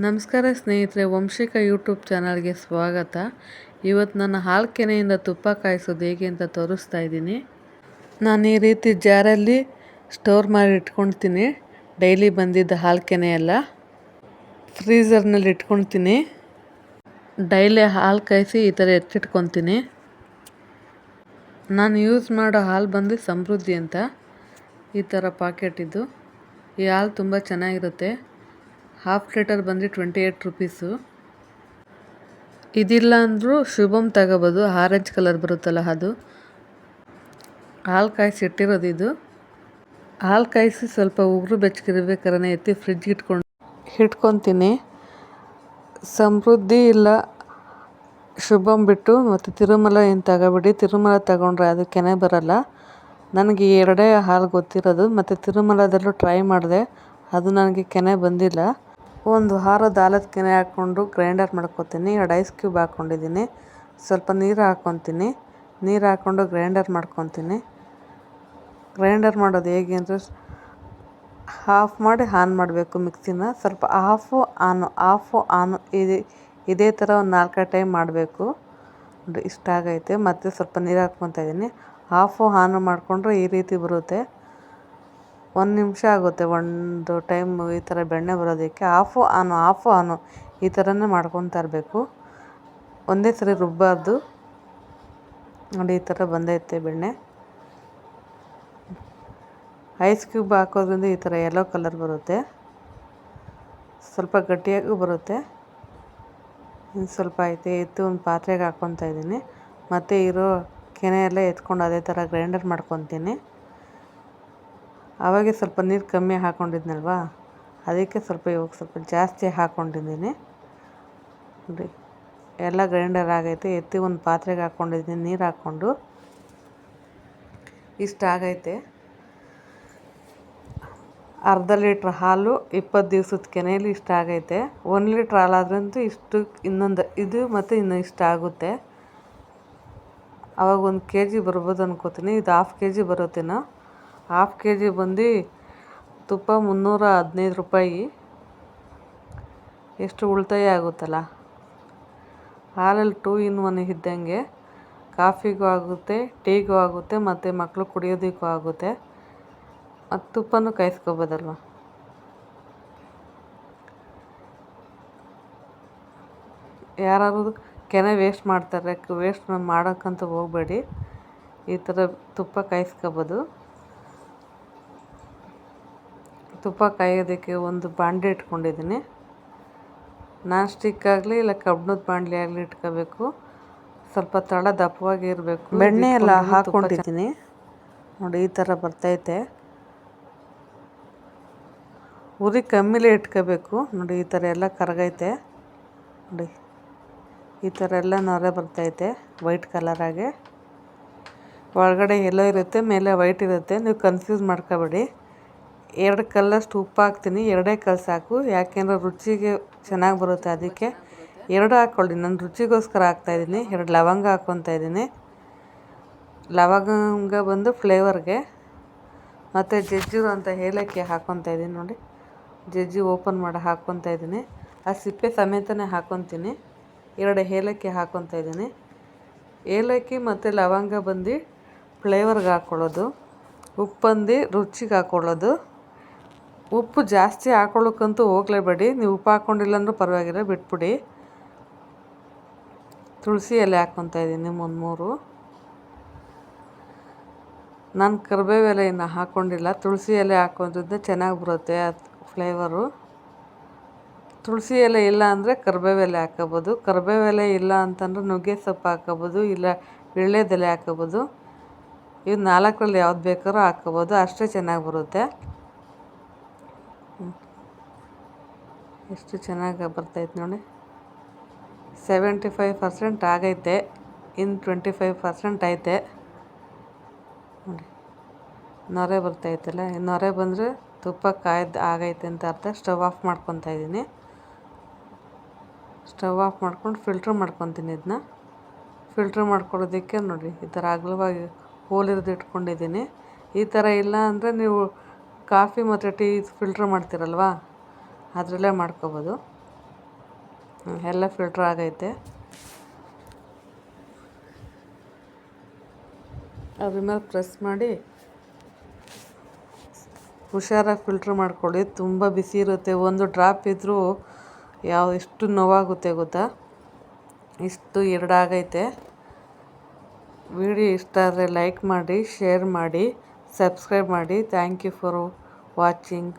ನಮಸ್ಕಾರ ಸ್ನೇಹಿತರೆ, ವಂಶಿಕ ಯೂಟ್ಯೂಬ್ ಚಾನಲ್ಗೆ ಸ್ವಾಗತ. ಇವತ್ತು ನನ್ನ ಹಾಲು ಕೆನೆಯಿಂದ ತುಪ್ಪ ಕಾಯಿಸೋದು ಹೇಗೆ ಅಂತ ತೋರಿಸ್ತಾ ಇದ್ದೀನಿ. ನಾನು ಈ ರೀತಿ ಜಾರಲ್ಲಿ ಸ್ಟೋರ್ ಮಾಡಿ ಇಟ್ಕೊಳ್ತೀನಿ. ಡೈಲಿ ಬಂದಿದ್ದ ಹಾಲು ಕೆನೆ ಎಲ್ಲ ಫ್ರೀಝರ್ನಲ್ಲಿ ಇಟ್ಕೊಳ್ತೀನಿ. ಡೈಲಿ ಹಾಲು ಕಾಯಿಸಿ ಈ ಥರ ಎತ್ತಿಟ್ಕೊತೀನಿ ನಾನು ಯೂಸ್ ಮಾಡೋ ಹಾಲು ಬಂದು ಸಮೃದ್ಧಿ ಅಂತ ಈ ಥರ ಪಾಕೆಟ್ ಇದು. ಈ ಹಾಲು ತುಂಬ ಚೆನ್ನಾಗಿರುತ್ತೆ. ಹಾಫ್ ಲೀಟರ್ ಬಂದು ಟ್ವೆಂಟಿ ಏಯ್ಟ್ ರುಪೀಸು ಇದಿಲ್ಲ ಅಂದರೂ ಶುಭಮ್ ತಗೋಬೋದು. ಆರೆಂಜ್ ಕಲರ್ ಬರುತ್ತಲ್ಲ ಅದು. ಹಾಲು ಕಾಯಿಸಿ ಇಟ್ಟಿರೋದು ಇದು. ಹಾಲು ಕಾಯಿಸಿ ಸ್ವಲ್ಪ ಉಗುರು ಬೆಚ್ಚಗಿರ್ಬೇಕಾದ್ರೆ ಎತ್ತಿ ಫ್ರಿಡ್ಜ್ ಇಟ್ಕೊಂಡು ಇಟ್ಕೊತೀನಿ. ಸಮೃದ್ಧಿ ಇಲ್ಲ. ಶುಭಮ್ ಬಿಟ್ಟು ಮತ್ತು ತಿರುಮಲ ಏನು ತಗೋಬಿಡಿ. ತಿರುಮಲ ತಗೊಂಡ್ರೆ ಅದು ಕೆನೆ ಬರಲ್ಲ. ನನಗೆ ಎರಡೇ ಹಾಲು ಗೊತ್ತಿರೋದು. ಮತ್ತು ತಿರುಮಲದಲ್ಲೂ ಟ್ರೈ ಮಾಡಿದೆ. ಅದು ನನಗೆ ಕೆನೆ ಬಂದಿಲ್ಲ. ಒಂದು ಹಾರದ ದಾಲದ ಕೆನೆ ಹಾಕ್ಕೊಂಡು ಗ್ರೈಂಡರ್ ಮಾಡ್ಕೊತೀನಿ. ಎರಡು ಐಸ್ ಕ್ಯೂಬ್ ಹಾಕ್ಕೊಂಡಿದ್ದೀನಿ. ಸ್ವಲ್ಪ ನೀರು ಹಾಕ್ಕೊತೀನಿ. ನೀರು ಹಾಕ್ಕೊಂಡು ಗ್ರೈಂಡರ್ ಮಾಡ್ಕೊತೀನಿ. ಗ್ರೈಂಡರ್ ಮಾಡೋದು ಹೇಗೆ ಅಂದರೆ ಹಾಫ್ ಮಾಡಿ ಆನ್ ಮಾಡಬೇಕು ಮಿಕ್ಸಿನ. ಸ್ವಲ್ಪ ಆಫು ಆನು ಆಫು ಆನು ಇದೆ, ಇದೇ ಥರ ಒಂದು ನಾಲ್ಕೈದು ಟೈಮ್ ಮಾಡಬೇಕು. ಇಷ್ಟ ಆಗೈತೆ ಮತ್ತು ಸ್ವಲ್ಪ ನೀರು ಹಾಕ್ಕೊತಾ ಇದ್ದೀನಿ. ಆಫು ಆನು ಮಾಡಿಕೊಂಡ್ರೆ ಈ ರೀತಿ ಬರುತ್ತೆ. ಒಂದು ನಿಮಿಷ ಆಗುತ್ತೆ, ಒಂದು ಟೈಮ್ ಈ ಥರ ಬೆಣ್ಣೆ ಬರೋದಕ್ಕೆ. ಆಫು ಆನು ಆಫು ಆನು ಈ ಥರನೇ ಮಾಡ್ಕೊತಾ ಇರಬೇಕು ಒಂದೇ ಸರಿ ರುಬ್ಬಾರ್ದು. ನೋಡಿ, ಈ ಥರ ಬಂದೈತೆ ಬೆಣ್ಣೆ. ಐಸ್ ಕ್ಯೂಬ್ ಹಾಕೋದ್ರಿಂದ ಈ ಥರ ಯೆಲ್ಲೋ ಕಲರ್ ಬರುತ್ತೆ. ಸ್ವಲ್ಪ ಗಟ್ಟಿಯಾಗೂ ಬರುತ್ತೆ. ಇನ್ನು ಸ್ವಲ್ಪ ಐತೆ ಎತ್ತು ಒಂದು ಪಾತ್ರೆಗೆ ಹಾಕ್ಕೊತಾ ಇದ್ದೀನಿ. ಮತ್ತು ಇರೋ ಕೆನೆ ಎಲ್ಲ ಎತ್ಕೊಂಡು ಅದೇ ಥರ ಗ್ರೈಂಡರ್ ಮಾಡ್ಕೊತೀನಿ. ಆವಾಗೆ ಸ್ವಲ್ಪ ನೀರು ಕಮ್ಮಿ ಹಾಕ್ಕೊಂಡಿದ್ನಲ್ವಾ ಅದಕ್ಕೆ ಸ್ವಲ್ಪ ಇವಾಗ ಸ್ವಲ್ಪ ಜಾಸ್ತಿ ಹಾಕ್ಕೊಂಡಿದ್ದೀನಿ ನೋಡಿ, ಎಲ್ಲ ಗ್ರೈಂಡರ್ ಆಗೈತೆ. ಎತ್ತಿ ಒಂದು ಪಾತ್ರೆಗೆ ಹಾಕ್ಕೊಂಡಿದ್ದೀನಿ ನೀರು ಹಾಕ್ಕೊಂಡು. ಇಷ್ಟ ಆಗೈತೆ. ಅರ್ಧ ಲೀಟ್ರ್ ಹಾಲು ಇಪ್ಪತ್ತು ದಿವ್ಸದ ಕೆನೆಯಲ್ಲಿ ಇಷ್ಟ ಆಗೈತೆ. ಒಂದು ಲೀಟ್ರ್ ಹಾಲಾದ್ರಂತೂ ಇಷ್ಟು ಇನ್ನೊಂದು, ಇದು ಮತ್ತು ಇನ್ನೂ ಇಷ್ಟ ಆಗುತ್ತೆ. ಆವಾಗ ಒಂದು ಕೆ ಜಿ ಬರ್ಬೋದು ಅನ್ಕೋತೀನಿ. ಇದು ಹಾಫ್ ಕೆ ಜಿ ಬರುತ್ತೇನೋ ಹಾಫ್ ಕೆ ಜಿ ಬಂದು ತುಪ್ಪ ಮುನ್ನೂರ ಹದಿನೈದು ರೂಪಾಯಿ. ಎಷ್ಟು ಉಳಿತಾಯ ಆಗುತ್ತಲ್ಲ? ಹಾಲಲ್ಲಿ ಟೂ ಇನ್ ಒನ್ ಇದ್ದಂಗೆ ಕಾಫಿಗೂ ಆಗುತ್ತೆ, ಟೀಗೂ ಆಗುತ್ತೆ, ಮತ್ತು ಮಕ್ಕಳು ಕುಡಿಯೋದಕ್ಕೂ ಆಗುತ್ತೆ. ಮತ್ತು ತುಪ್ಪನೂ ಕಾಯಿಸ್ಕೊಬೋದಲ್ವ? ಯಾರಾದ್ರು ಕೆನೆ ವೇಸ್ಟ್ ಮಾಡ್ತಾರೆ ವೇಸ್ಟ್ ಮಾಡೋಕ್ಕಂತೂ ಹೋಗಬೇಡಿ. ಈ ಥರ ತುಪ್ಪ ಕಾಯಿಸ್ಕೊಬೋದು. ತುಪ್ಪ ಕಾಯೋದಕ್ಕೆ ಒಂದು ಬಾಂಡೆ ಇಟ್ಕೊಂಡಿದ್ದೀನಿ. ನಾನ್ ಸ್ಟಿಕ್ ಆಗಲಿ ಇಲ್ಲ ಕಬ್ಬಿಣದ ಬಾಂಡ್ಲಿ ಆಗಲಿ ಇಟ್ಕೋಬೇಕು. ಸ್ವಲ್ಪ ತಳ ದಪ್ಪವಾಗಿ ಇರಬೇಕು. ಬೆಣ್ಣೆ ಎಲ್ಲ ಹಾಕ್ಕೊಂಡಿದ್ದೀನಿ. ನೋಡಿ ಈ ಥರ ಬರ್ತೈತೆ. ಉರಿ ಕಮ್ಮಿಲೇ ಇಟ್ಕೋಬೇಕು. ನೋಡಿ ಈ ಥರ ಎಲ್ಲ ಕರಗೈತೆ. ನೋಡಿ ಈ ಥರ ಎಲ್ಲ ನೊರೆ ಬರ್ತೈತೆ ವೈಟ್ ಕಲರಾಗೆ. ಒಳಗಡೆ ಎಲ್ಲೋ ಇರುತ್ತೆ ಮೇಲೆ ವೈಟ್ ಇರುತ್ತೆ. ನೀವು ಕನ್ಫ್ಯೂಸ್ ಮಾಡ್ಕೋಬೇಡಿ. ಎರಡು ಕಲ್ಲಷ್ಟು ಉಪ್ಪು ಹಾಕ್ತೀನಿ ಎರಡೇ ಕಲ್ಲು ಸಾಕು. ಯಾಕೆಂದರೆ ರುಚಿಗೆ ಚೆನ್ನಾಗಿ ಬರುತ್ತೆ ಅದಕ್ಕೆ. ಎರಡು ಹಾಕ್ಕೊಳ್ಳಿ ನಾನು ರುಚಿಗೋಸ್ಕರ ಹಾಕ್ತಾಯಿದ್ದೀನಿ ಎರಡು ಲವಂಗ ಹಾಕ್ಕೊತಾ ಇದ್ದೀನಿ. ಲವಂಗ ಬಂದು ಫ್ಲೇವರ್ಗೆ. ಮತ್ತು ಜಜ್ಜಿರು ಅಂತ ಏಲಕ್ಕಿ ಹಾಕ್ಕೊತಾ ಇದ್ದೀನಿ ನೋಡಿ. ಜಜ್ಜಿ ಓಪನ್ ಮಾಡಿ ಹಾಕ್ಕೊತಾ ಇದ್ದೀನಿ. ಆ ಸಿಪ್ಪೆ ಸಮೇತನೇ ಹಾಕ್ಕೊತೀನಿ ಎರಡು ಏಲಕ್ಕಿ ಹಾಕ್ಕೊತಾ ಇದ್ದೀನಿ. ಏಲಕ್ಕಿ ಮತ್ತು ಲವಂಗ ಬಂದು ಫ್ಲೇವರ್ಗೆ ಹಾಕ್ಕೊಳ್ಳೋದು ಉಪ್ಪಂದು ರುಚಿಗೆ ಹಾಕ್ಕೊಳ್ಳೋದು ಉಪ್ಪು ಜಾಸ್ತಿ ಹಾಕೊಳ್ಳೋಕ್ಕಂತೂ ಹೋಗಲೇಬೇಡಿ. ನೀವು ಉಪ್ಪು ಹಾಕ್ಕೊಂಡಿಲ್ಲ ಅಂದರೂ ಪರವಾಗಿಲ್ಲ, ಬಿಟ್ಬಿಡಿ. ತುಳಸಿ ಎಲೆ ಹಾಕ್ಕೊತಾ ಇದ್ದೀನಿ, ಒಂದು ಮೂರು. ನಾನು ಕರಿಬೇವು ಎಲೆ ಇನ್ನು ಹಾಕ್ಕೊಂಡಿಲ್ಲ ತುಳಸಿ ಎಲೆ ಹಾಕೋದ್ರಿಂದ ಚೆನ್ನಾಗಿ ಬರುತ್ತೆ ಅದು ಫ್ಲೇವರು ತುಳಸಿ ಎಲೆ ಇಲ್ಲ ಅಂದರೆ ಕರಿಬೇವು ಎಲೆ ಹಾಕೋಬೋದು. ಕರಿಬೇವು ಎಲೆ ಇಲ್ಲ ಅಂತಂದ್ರೆ ನುಗ್ಗೆ ಸೊಪ್ಪು ಹಾಕೋಬೋದು, ಇಲ್ಲ ವೀಳ್ಯದೆಲೆ ಹಾಕೋಬೋದು. ಇವು ನಾಲ್ಕರಲ್ಲಿ ಯಾವ್ದು ಬೇಕಾದ್ರೂ ಹಾಕೋಬೋದು, ಅಷ್ಟೇ ಚೆನ್ನಾಗಿ ಬರುತ್ತೆ. ಎಷ್ಟು ಚೆನ್ನಾಗಿ ಬರ್ತೈತೆ ನೋಡಿ. ಸೆವೆಂಟಿ ಫೈವ್ ಪರ್ಸೆಂಟ್ ಆಗೈತೆ. ಇನ್ನು ಟ್ವೆಂಟಿ ಫೈವ್ ಪರ್ಸೆಂಟ್ ಐತೆ. ನೋಡಿ. ನೊರೆ ಬರ್ತೈತಲ್ಲ ಈ ನೊರೆ ಬಂದರೆ ತುಪ್ಪ ಕಾಯ್ದು ಆಗೈತೆ ಅಂತ ಅರ್ಥ. ಸ್ಟವ್ ಆಫ್ ಮಾಡ್ಕೊತಾ ಇದ್ದೀನಿ. ಸ್ಟವ್ ಆಫ್ ಮಾಡ್ಕೊಂಡು ಫಿಲ್ಟ್ರ್ ಮಾಡ್ಕೊತೀನಿ ಇದನ್ನ ಫಿಲ್ಟ್ರ್ ಮಾಡ್ಕೊಳ್ಳೋದಕ್ಕೆ ನೋಡಿ, ಈ ಥರ ಅಗಲವಾಗಿ ಹೋಲಿರೋದು ಇಟ್ಕೊಂಡಿದ್ದೀನಿ. ಈ ಥರ ಇಲ್ಲ ಅಂದರೆ ನೀವು ಕಾಫಿ ಮತ್ತು ಟೀ ಫಿಲ್ಟ್ರ್ ಮಾಡ್ತೀರಲ್ವ? ಅದರಲ್ಲೇ ಮಾಡ್ಕೋಬೋದು. ಎಲ್ಲ ಫಿಲ್ಟ್ರ್ ಆಗೈತೆ. ಅದ್ರ ಮೇಲೆ ಪ್ರೆಸ್ ಮಾಡಿ ಹುಷಾರಾಗಿ ಫಿಲ್ಟ್ರ್ ಮಾಡ್ಕೊಳ್ಳಿ. ತುಂಬ ಬಿಸಿ ಇರುತ್ತೆ. ಒಂದು ಡ್ರಾಪ್ ಇದ್ದರೂ ಯಾವ, ಎಷ್ಟು ನೋವಾಗುತ್ತೆ ಗೊತ್ತಾ? ಇಷ್ಟು ಎರಡಾಗೈತೆ. ವಿಡಿಯೋ ಇಷ್ಟ ಆದರೆ ಲೈಕ್ ಮಾಡಿ ಶೇರ್ ಮಾಡಿ ಸಬ್ಸ್ಕ್ರೈಬ್ ಮಾಡಿ. Thank you for watching